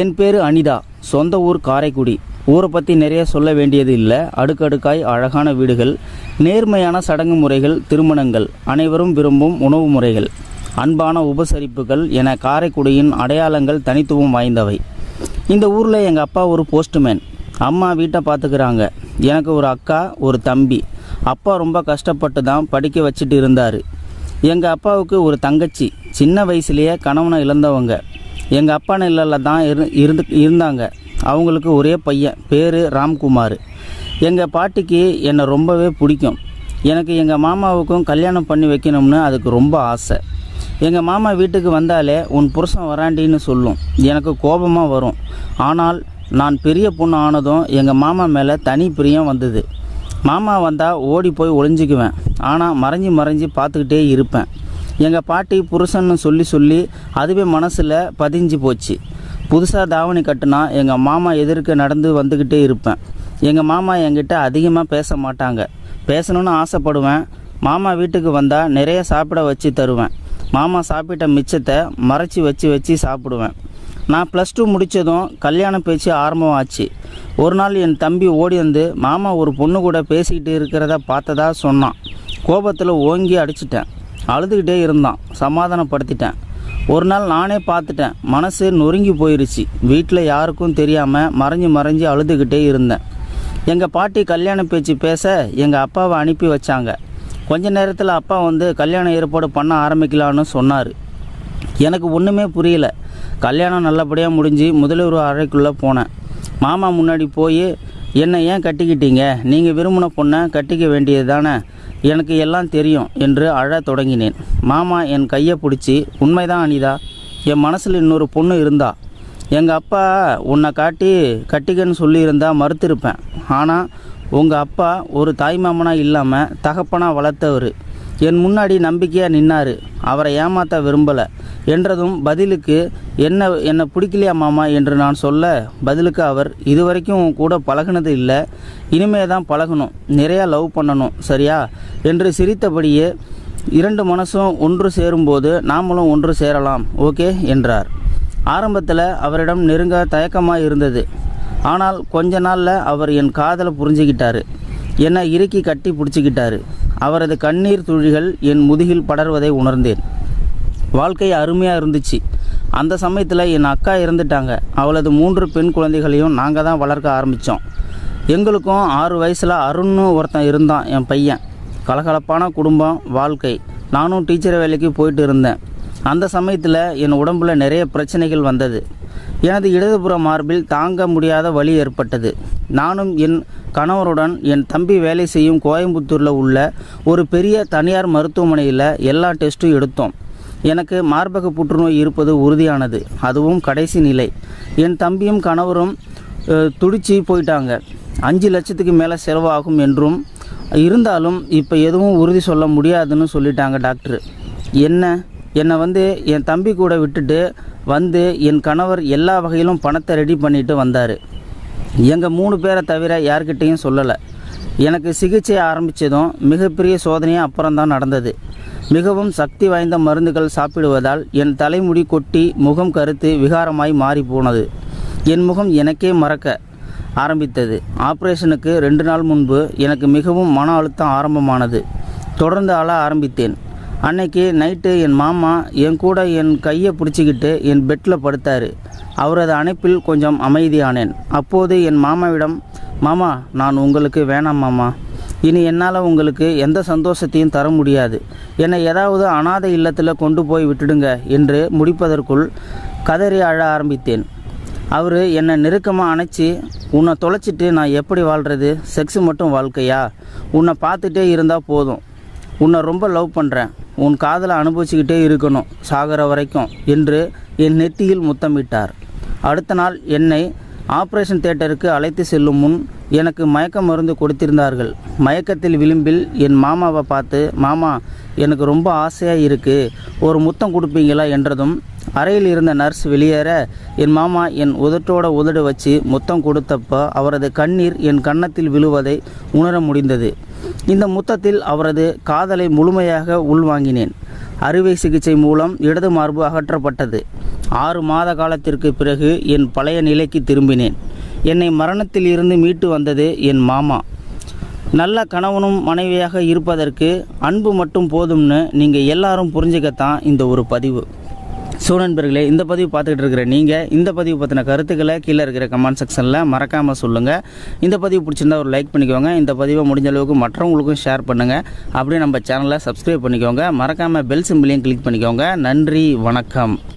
என் பேர் அனிதா சொந்த ஊர் காரைக்குடி. ஊரை பற்றி நிறைய சொல்ல வேண்டியது இல்லை. அடுக்கடுக்காய் அழகான வீடுகள் நேர்மையான சடங்கு முறைகள் திருமணங்கள். அனைவரும் விரும்பும் உணவு முறைகள். அன்பான உபசரிப்புகள் என காரைக்குடியின் அடையாளங்கள் தனித்துவம் வாய்ந்தவை. இந்த ஊரில் எங்கள் அப்பா ஒரு போஸ்ட்மேன். அம்மா வீட்டை பார்த்துக்கிறாங்க எனக்கு ஒரு அக்கா ஒரு தம்பி. அப்பா ரொம்ப கஷ்டப்பட்டு தான் படிக்க வச்சுட்டு இருந்தார். எங்கள் அப்பாவுக்கு ஒரு தங்கச்சி. சின்ன வயசுலேயே கணவனை இழந்தவங்க. எங்கள் அப்பா நிலையில் தான் இரு இருந்து இருந்தாங்க. அவங்களுக்கு ஒரே பையன் பேர் ராம்குமார். எங்கள் பாட்டிக்கு என்னை ரொம்பவே பிடிக்கும். எனக்கு எங்கள் மாமாவுக்கும் கல்யாணம் பண்ணி வைக்கணும்னு அதுக்கு ரொம்ப ஆசை. எங்கள் மாமா வீட்டுக்கு வந்தாலே உன் புருஷன் வராண்டின்னு சொல்லும். எனக்கு கோபமாக வரும். ஆனால் நான் பெரிய பொண்ணு ஆனதும் எங்கள் மாமா மேலே தனி பிரியம் வந்தது. மாமா வந்தால் ஓடி போய் ஒளிஞ்சிக்குவேன். ஆனால் மறைஞ்சி மறைஞ்சு பார்த்துக்கிட்டே இருப்பேன். எங்கள் பாட்டி புருஷன்னு சொல்லி சொல்லி அதுவே மனசில் பதிஞ்சு போச்சு. புதுசாக தாவணி கட்டுனா எங்கள் மாமா எதிர்க்க நடந்து வந்துக்கிட்டே இருப்பேன். எங்கள் மாமா என்கிட்ட அதிகமாக பேச மாட்டாங்க. பேசணும்னு ஆசைப்படுவேன். மாமா வீட்டுக்கு வந்தால் நிறைய சாப்பிட வச்சு தருவேன். மாமா சாப்பிட்ட மிச்சத்தை மறைச்சி வச்சு வச்சு சாப்பிடுவேன். நான் ப்ளஸ் டூ முடித்ததும் கல்யாண பேச்சு ஆரம்பமாச்சு. ஒரு நாள் என் தம்பி ஓடி வந்து மாமா ஒரு பொண்ணு கூட பேசிக்கிட்டு இருக்கிறத பார்த்ததா சொன்னான். கோபத்தில் ஓங்கி அடிச்சிட்டேன். அழுதுகிட்டே இருந்தான். சமாதானப்படுத்திட்டேன். ஒரு நாள் நானே பார்த்துட்டேன். மனசு நொறுங்கி போயிருச்சு. வீட்டில் யாருக்கும் தெரியாமல் மறைஞ்சு மறைஞ்சு அழுதுகிட்டே இருந்தேன். எங்கள் பாட்டி கல்யாண பேச்சு பேச எங்கள் அப்பாவை அனுப்பி வச்சாங்க. கொஞ்ச நேரத்தில் அப்பா வந்து கல்யாணம் ஏற்பாடு பண்ண ஆரம்பிக்கலான்னு சொன்னார். எனக்கு ஒன்றுமே புரியல. கல்யாணம் நல்லபடியாக முடிஞ்சு முதல்வர் அறைக்குள்ளே போனேன். மாமா முன்னாடி போய் என்னை ஏன் கட்டிக்கிட்டீங்க? நீங்கள் விரும்பின பொண்ணை கட்டிக்க வேண்டியது தானே எனக்கு எல்லாம் தெரியும் என்று அழ தொடங்கினேன். மாமா என் கையை பிடிச்சி உண்மைதான் அனிதா. என் மனசில் இன்னொரு பொண்ணு இருந்தா. எங்கள் அப்பா உன்னை காட்டி கட்டிக்கன்னு சொல்லியிருந்தா மறுத்திருப்பேன். ஆனால் உங்கள் அப்பா ஒரு தாய்மாமனாக இல்லாமல் தகப்பனாக வளர்த்தவர். என் முன்னாடி நம்பிக்கையாக நின்னார். அவரை ஏமாற்ற விரும்பலை. என்றதும் பதிலுக்கு என்ன என்னை பிடிக்கலையா மாமா? என்று நான் சொல்ல பதிலுக்கு அவர் இதுவரைக்கும் கூட பழகுனது இல்லை. இனிமே தான் பழகணும். நிறையா லவ் பண்ணணும். சரியா? என்று சிரித்தபடியே இரண்டு மனசும் ஒன்று சேரும்போது நாமளும் ஒன்று சேரலாம். ஓகே? என்றார். ஆரம்பத்தில் அவரிடம் நெருங்க தயக்கமாக இருந்தது. ஆனால் கொஞ்ச நாளில் அவர் என் காதலை புரிஞ்சுக்கிட்டாரு என்னை இறுக்கி கட்டி பிடிச்சிக்கிட்டாரு. அவரது கண்ணீர் துழிகள் என் முதுகில் படர்வதை உணர்ந்தேன். வாழ்க்கை அருமையாக இருந்துச்சு. அந்த சமயத்தில் என் அக்கா இறந்துட்டாங்க. அவளது மூன்று பெண் குழந்தைகளையும் நாங்கள் தான் வளர்க்க ஆரம்பித்தோம் எங்களுக்கும் ஆறு வயசில் அருண்னு ஒருத்தன் இருந்தான் என் பையன். கலகலப்பான குடும்பம் வாழ்க்கை. நானும் டீச்சர் வேலைக்கு போயிட்டு இருந்தேன். அந்த சமயத்தில் என் உடம்புல நிறைய பிரச்சனைகள் வந்தது. எனது இடதுபுற மார்பில் தாங்க முடியாத வலி ஏற்பட்டது. நானும் என் கணவருடன் என் தம்பி வேலை செய்யும் கோயம்புத்தூரில் உள்ள ஒரு பெரிய தனியார் மருத்துவமனையில் எல்லா டெஸ்ட்டும் எடுத்தோம். எனக்கு மார்பக புற்றுநோய் இருப்பது உறுதியானது. அதுவும் கடைசி நிலை. என் தம்பியும் கணவரும் துடிச்சு போயிட்டாங்க. அஞ்சு லட்சத்துக்கு மேலே செலவாகும் என்றும் இருந்தாலும் இப்போ எதுவும் உறுதி சொல்ல முடியாதுன்னு சொல்லிட்டாங்க டாக்டர். என்ன? என்னை வந்து என் தம்பி கூட விட்டுட்டு வந்து என் கணவர் எல்லா வகையிலும் பணத்தை ரெடி பண்ணிட்டு வந்தார். எங்கள் மூணு பேரை தவிர யார்கிட்டேயும் சொல்லலை. எனக்கு சிகிச்சை ஆரம்பித்ததும் மிகப்பெரிய சோதனையாக அப்புறம்தான் நடந்தது. மிகவும் சக்தி வாய்ந்த மருந்துகள் சாப்பிடுவதால் என் தலைமுடி கொட்டி முகம் கருத்து விகாரமாய் மாறி போனது. என் முகம் எனக்கே மறக்க ஆரம்பித்தது. ஆப்ரேஷனுக்கு ரெண்டு நாள் முன்பு எனக்கு மிகவும் மன அழுத்தம் ஆரம்பமானது. தொடர்ந்து அழ ஆரம்பித்தேன். அன்னைக்கு நைட்டு என் மாமா என் கூட என் கையை பிடிச்சிக்கிட்டு என் பெட்டில் படுத்தார். அவரது அணைப்பில் கொஞ்சம் அமைதியானேன். அப்போது என் மாமாவிடம் மாமா நான் உங்களுக்கு வேணாம் மாமா. இனி என்னால் உங்களுக்கு எந்த சந்தோஷத்தையும் தர முடியாது. என்னை ஏதாவது அனாதை இல்லத்தில் கொண்டு போய் விட்டுடுங்க என்று முடிப்பதற்குள் கதறி அழ ஆரம்பித்தேன். அவர் என்னை நெருக்கமாக அணைச்சி உன்னை தொலைச்சிட்டு நான் எப்படி வாழ்கிறது செக்ஸ் மட்டும் வாழ்க்கையா? உன்னை பார்த்துட்டே இருந்தால் போதும். உன்னை ரொம்ப லவ் பண்ணுறேன் உன் காதலை அனுபவிச்சுக்கிட்டே இருக்கணும் சாகிற வரைக்கும் என்று என் நெத்தியில் முத்தமிட்டார். அடுத்த நாள் என்னை ஆப்ரேஷன் தேட்டருக்கு அழைத்து செல்லும் முன் எனக்கு மயக்க மருந்து கொடுத்திருந்தார்கள். மயக்கத்தில் விளிம்பில் என் மாமாவை பார்த்து மாமா எனக்கு ரொம்ப ஆசையாக இருக்குது ஒரு முத்தம் கொடுப்பீங்களா? என்றதும் அறையில் இருந்த நர்ஸ் வெளியேற என் மாமா என் உதட்டோட உதடு வச்சு முத்தம் கொடுத்தப்போ அவரது கண்ணீர் என் கன்னத்தில் விழுவதை உணர முடிந்தது. இந்த முத்தத்தில் அவரது காதலை முழுமையாக உள்வாங்கினேன். அறுவை சிகிச்சை மூலம் இடது மார்பு அகற்றப்பட்டது. ஆறு மாத காலத்திற்கு பிறகு என் பழைய நிலைக்கு திரும்பினேன். என்னை மரணத்தில் இருந்து மீட்டு வந்தது என் மாமா. நல்ல கணவனும் மனைவியாக இருப்பதற்கு அன்பு மட்டும் போதும்னு நீங்கள் எல்லாரும் புரிஞ்சுக்கத்தான் இந்த ஒரு பதிவு. ஸோ நண்பர்களே இந்த பதிவு பார்த்துக்கிட்டு இருக்கிற நீங்கள் இந்த பதிவு பற்றின கருத்துக்களை கீழே இருக்கிற கமெண்ட் செக்ஷனில் மறக்காமல் சொல்லுங்கள் இந்த பதிவு பிடிச்சிருந்தா ஒரு லைக் பண்ணிக்கோங்க. இந்த பதிவை முடிஞ்ச அளவுக்கு மற்றவங்களுக்கும் ஷேர் பண்ணுங்கள் அப்படியே நம்ம சேனலை சப்ஸ்கிரைப் பண்ணிக்கோங்க. மறக்காமல் பெல் சிம்பிளையும் கிளிக் பண்ணிக்கோங்க. நன்றி வணக்கம்.